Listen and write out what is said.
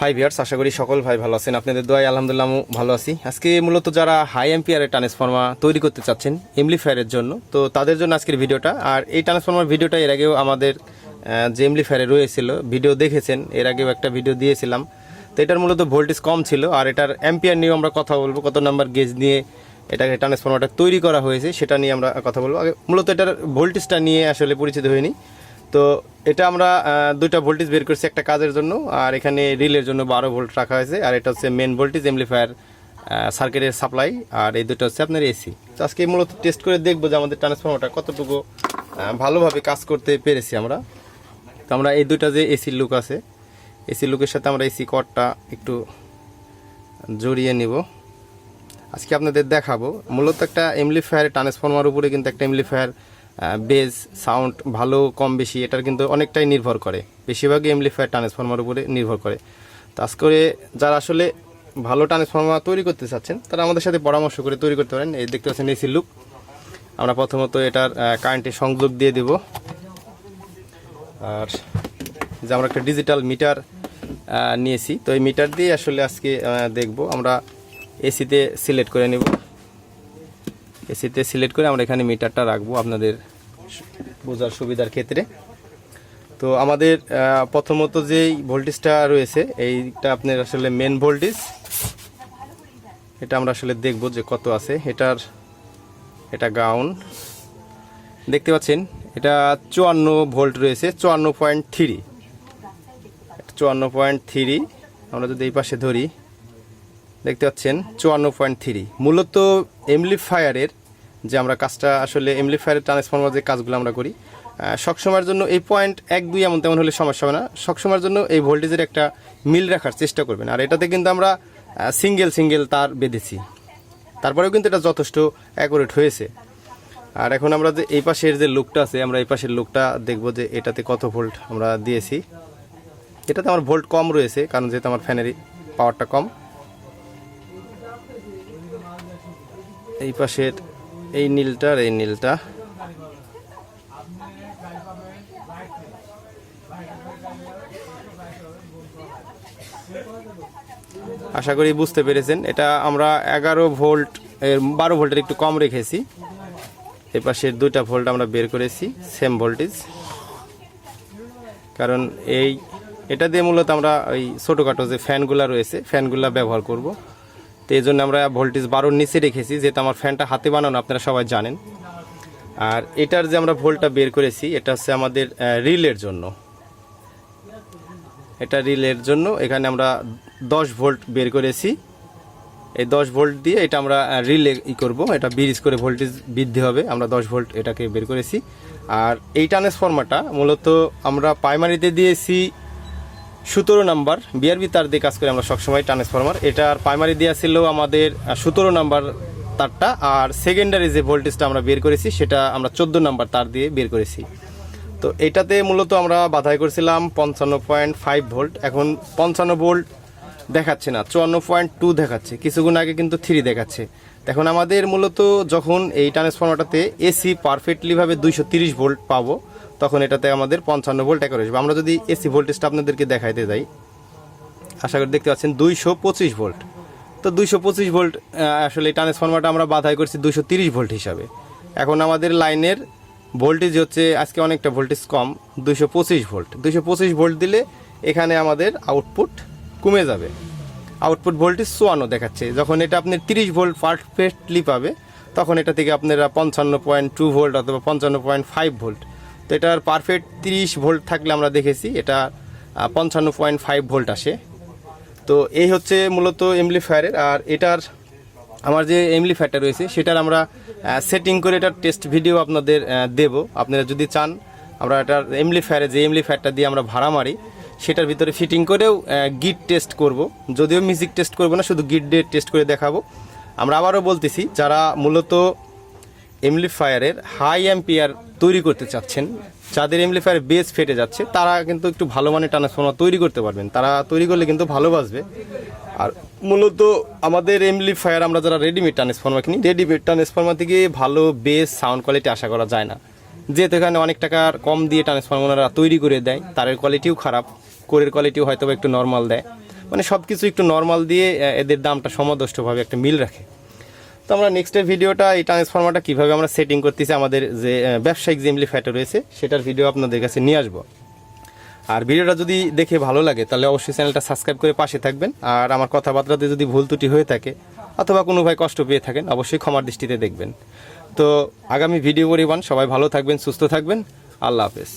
High viewers আশা করি সকল ভাই ভালো আছেন। আপনাদের দোয়াই আলহামদুলিল্লাহ ভালো আছি। আজকে মূলত যারা হাই এম্পিয়ারের ট্রান্সফর্মার তৈরি করতে চাচ্ছেন এমলিফায়ারের জন্য, তো তাদের জন্য আজকের ভিডিওটা। আর এই ট্রান্সফর্মার ভিডিওটা এর আগেও আমাদের যে এমলিফায়ারে রয়েছিল, ভিডিও দেখেছেন, এর আগেও একটা ভিডিও দিয়েছিলাম। তো এটার মূলত ভোল্টেজ কম ছিল, আর এটার এম্পিয়ার নিয়েও আমরা কথা বলব, কত নাম্বার গেজ নিয়ে এটাকে ট্রান্সফর্মারটা তৈরি করা হয়েছে, সেটা নিয়ে আমরা কথা বলব। আগে মূলত এটার ভোল্টেজটা নিয়ে আসলে পরিচিত হয়নি তো এটা আমরা দুইটা ভোল্টেজ বের করছি একটা কাজের জন্য, আর এখানে রিলের জন্য বারো ভোল্ট রাখা হয়েছে, আর এটা হচ্ছে মেন ভোল্টেজ এমপ্লিফায়ার সার্কিটের সাপ্লাই আর এই দুটো হচ্ছে আপনার এসি তো আজকে মূলত টেস্ট করে দেখব যে আমাদের ট্রান্সফর্মারটা কতটুকু ভালোভাবে কাজ করতে পেরেছি আমরা। তো আমরা এই দুটা যে এসি লুক আছে এসি লুকের সাথে আমরা এসি কটটা একটু জড়িয়ে নিব। আজকে আপনাদের দেখাবো, মূলত একটা এমলিফায়ার ট্রান্সফর্মার উপরে কিন্তু একটা এমলিফায়ার বেজ সাউন্ড ভালো, কম বেশি, এটার কিন্তু অনেকটাই নির্ভর করে। বেশিরভাগই এমলিফায়ার ট্রান্সফর্মার উপরে নির্ভর করে। তো আজ করে যারা আসলে ভালো ট্রান্সফর্মার তৈরি করতে চাচ্ছেন, তারা আমাদের সাথে পরামর্শ করে তৈরি করতে পারেন। এই দেখতে পাচ্ছেন এসি লুক আমরা প্রথমত এটার কারেন্টের সংযোগ দিয়ে দেব। আর যে আমরা একটা ডিজিটাল মিটার নিয়েছি। তো এই মিটার দিয়ে আসলে আজকে দেখব। আমরা এসিতে সিলেক্ট করে নেব। এসিতে সিলেক্ট করে আমরা এখানে মিটারটা রাখব আপনাদের বোঝার সুবিধার ক্ষেত্রে। তো আমাদের প্রথমত যেই ভোল্টেজটা রয়েছে, এইটা আপনার আসলে মেন ভোল্টেজ এটা আমরা আসলে দেখব যে কত আছে। এটার, এটা গাউন দেখতে পাচ্ছেন, এটা চুয়ান্ন ভোল্ট রয়েছে, চুয়ান্ন পয়েন্ট থ্রি চুয়ান্ন পয়েন্ট থ্রি আমরা যদি এই পাশে ধরি, দেখতে পাচ্ছেন, চুয়ান্ন পয়েন্ট থ্রি মূলত এমলিফায়ারের যে আমরা কাজটা আসলে এমলিফায়ারের ট্রান্সফর্মার যে কাজগুলো আমরা করি সবসময়ের জন্য এই পয়েন্ট এক দুই এমন তেমন হলে সমস্যা হবে না। সবসময়ের জন্য এই ভোল্টেজের একটা মিল রাখার চেষ্টা করবেন। আর এটাতে কিন্তু আমরা সিঙ্গেল সিঙ্গেল তার বেঁধেছি। তারপরেও কিন্তু এটা যথেষ্ট অ্যাকুরেট হয়েছে। আর এখন আমরা যে এই পাশের যে লুকটা আছে, আমরা এই পাশের লুকটা দেখব যে এটাতে কত ভোল্ট আমরা দিয়েছি। এটাতে আমার ভোল্ট কম রয়েছে, কারণ যেহেতু আমার ফ্যানের পাওয়ারটা কম। এই পাশের এই নীলটা এই নীলটা। আশা করি বুঝতে পেরেছেন। এটা আমরা এগারো ভোল্ট, এর বারো ভোল্টের একটু কম রেখেছি। এই পাশের দুইটা ভোল্ট আমরা বের করেছি সেম ভোল্টেজ কারণ এই, এটা দিয়ে মূলত আমরা ওই ছোটোখাটো যে ফ্যানগুলো রয়েছে ফ্যানগুলো ব্যবহার করব। তো এই জন্য আমরা ভোল্টেজ বারোর নিচে রেখেছি, যেহেতু আমার ফ্যানটা হাতে বানানো, আপনারা সবাই জানেন। আর এটার যে আমরা ভোল্টটা বের করেছি, এটা হচ্ছে আমাদের রিলের জন্য। এটা রিলের জন্য, এখানে আমরা দশ ভোল্ট বের করেছি। এই দশ ভোল্ট দিয়ে এটা আমরা রিলে ই করব। এটা ব্রিজ করে ভোল্টেজ বৃদ্ধি হবে, আমরা দশ ভোল্ট এটাকে বের করেছি। আর এই ট্রান্সফর্মারটা মূলত আমরা প্রাইমারিতে দিয়েছি সতেরো নাম্বার বিআরবি তার দিয়ে কাজ করি আমরা সবসময় ট্রান্সফর্মার এটার প্রাইমারি দেওয়া ছিল আমাদের সতেরো নাম্বার তারটা, আর সেকেন্ডারি যে ভোল্টেজটা আমরা বের করেছি, সেটা আমরা চোদ্দ নাম্বার তার দিয়ে বের করেছি। তো এটাতে মূলত আমরা বাধাই করেছিলাম পঞ্চান্ন পয়েন্ট ফাইভ ভোল্ট। এখন পঞ্চান্ন ভোল্ট দেখাচ্ছে না, চুয়ান্ন পয়েন্ট টু দেখাচ্ছে, কিছুক্ষণ আগে কিন্তু থ্রি দেখাচ্ছে। এখন আমাদের মূলত যখন এই ট্রান্সফর্মারটাতে এসি পারফেক্টলিভাবে দুইশো তিরিশ ভোল্ট পাবো তখন এটাতে আমাদের পঞ্চান্ন ভোল্ট অ্যাকুরেট হবে আমরা যদি এসি ভোল্টেজটা আপনাদেরকে দেখাইতে যাই, আশা করি দেখতে পাচ্ছেন দুইশো পঁচিশ ভোল্ট। তো দুইশো পঁচিশ ভোল্ট আসলে এই ট্রান্সফর্মারটা আমরা বাধাই করছি দুইশো তিরিশ ভোল্ট হিসাবে। এখন আমাদের লাইনের ভোল্টেজ হচ্ছে, আজকে অনেকটা ভোল্টেজ কম, দুইশো পঁচিশ ভোল্ট। দুইশো পঁচিশ ভোল্ট দিলে এখানে আমাদের আউটপুট কমে যাবে। আউটপুট ভোল্টেজ চুয়ান্ন দেখাচ্ছে। যখন এটা আপনি তিরিশ ভোল্ট পারফেক্টলি পাবে, তখন এটা থেকে আপনারা পঞ্চান্ন পয়েন্ট টু ভোল্ট অথবা পঞ্চান্ন পয়েন্ট ফাইভ ভোল্ট তো এটার পারফেক্ট তিরিশ ভোল্ট থাকলে আমরা দেখেছি এটা পঞ্চান্ন পয়েন্ট ফাইভ ভোল্ট আসে। তো এই হচ্ছে মূলত এমলিফায়ারের আর এটার আমার যে এমলিফায়ারটা রয়েছে সেটার আমরা সেটিং করে এটার টেস্ট ভিডিও আপনাদের দেব। আপনারা যদি চান, আমরা এটার এমলিফায়ারে যে এমলিফায়ারটা দিয়ে আমরা ভাড়া মারি, সেটার ভিতরে ফিটিং করেও গিট টেস্ট করব। যদিও মিউজিক টেস্ট করব না, শুধু গিট ডে টেস্ট করে দেখাবো। আমরা আবারও বলতেছি, যারা মূলত এমলিফায়ারের হাই অ্যাম্পিয়ার তৈরি করতে চাচ্ছেন। যাদের এমলিফায়ার বেস ফেটে যাচ্ছে, তারা কিন্তু একটু ভালো মানের ট্রান্সফর্মার তৈরি করতে পারবেন। তারা তৈরি করলে কিন্তু ভালো বাজবে। আর মূলত আমাদের এমলিফায়ার, আমরা যারা রেডিমেড ট্রান্সফর্মার কিনি রেডিমেড ট্রান্সফর্মার থেকে ভালো বেস সাউন্ড কোয়ালিটি আশা করা যায় না। যেহেতু এখানে অনেক টাকার কম দিয়ে ট্রান্সফর্মাররা তৈরি করে দেয়, তারের কোয়ালিটিও খারাপ, কোরের কোয়ালিটিও হয়তো একটু নর্মাল দেয়। মানে সব কিছু একটু নর্মাল দিয়ে এদের দামটা সমদষ্টভাবে একটা মিল রাখে। তো আমরা নেক্সটের ভিডিওটা এই ট্রান্সফর্মারটা কীভাবে আমরা সেটিং করতেছি, আমাদের যে ব্যবসায়িক যে এমপ্লিফায়ারটা রয়েছে, সেটার ভিডিও আপনাদের কাছে নিয়ে আসব। আর ভিডিওটা যদি দেখে ভালো লাগে, তাহলে অবশ্যই চ্যানেলটা সাবস্ক্রাইব করে পাশে থাকবেন। আর আমার কথাবার্তাতে যদি ভুল ত্রুটি হয়ে থাকে, অথবা কোনো ভাই কষ্ট পেয়ে থাকেন, অবশ্যই ক্ষমার দৃষ্টিতে দেখবেন। তো আগামী ভিডিও পরিমাণ সবাই ভালো থাকবেন, সুস্থ থাকবেন। আল্লাহ হাফেজ।